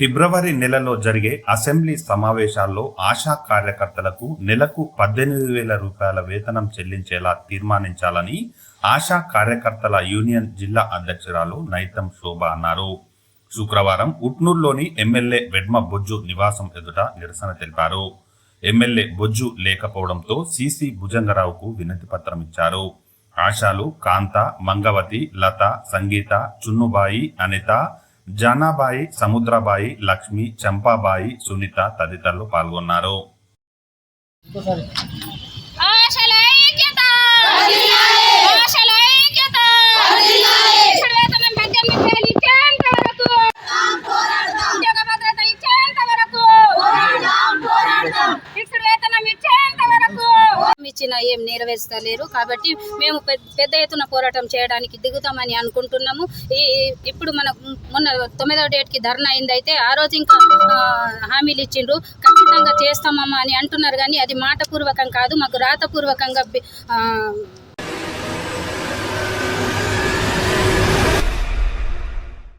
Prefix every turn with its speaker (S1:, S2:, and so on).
S1: ఫిబ్రవరి నెలలో జరిగే అసెంబ్లీ సమావేశాల్లో ఆశా కార్యకర్తలకు నెలకు పద్దెనిమిది వేల రూపాయల వేతనం చెల్లించేలా తీర్మానించాలని ఆశా కార్యకర్తల యూనియన్ జిల్లా అధ్యక్షురాలు నైతం శోభ అన్నారు. శుక్రవారం ఉట్నూరులోని ఎమ్మెల్యే వెడ్మ బొజ్జు నివాసం ఎదుట నిరసన తెలిపారు. ఎమ్మెల్యే బొజ్జు లేకపోవడంతో సీసీ భుజంగరావుకు వినతి పత్రం ఇచ్చారు. ఆశాలు కాంత మంగవతి లత సంగీత చున్నుబాయి అనిత జానాబాయి సముద్రబాయి లక్ష్మి చంపాబాయి సునీత తదితరులు పాల్గొన్నారు.
S2: ఇచ్చిన ఏం నెరవేర్చలేరు. కాబట్టి మేము పెద్ద ఎత్తున పోరాటం చేయడానికి దిగుతామని అనుకుంటున్నాము. ఈ ఇప్పుడు మన మొన్న తొమ్మిదవ డేట్కి ధర్నా అయింది అయితే ఆ రోజు ఇంకా హామీలు ఇచ్చిండ్రు. ఖచ్చితంగా చేస్తామమ్మా అని అంటున్నారు కానీ అది మాటపూర్వకం కాదు. మాకు రాతపూర్వకంగా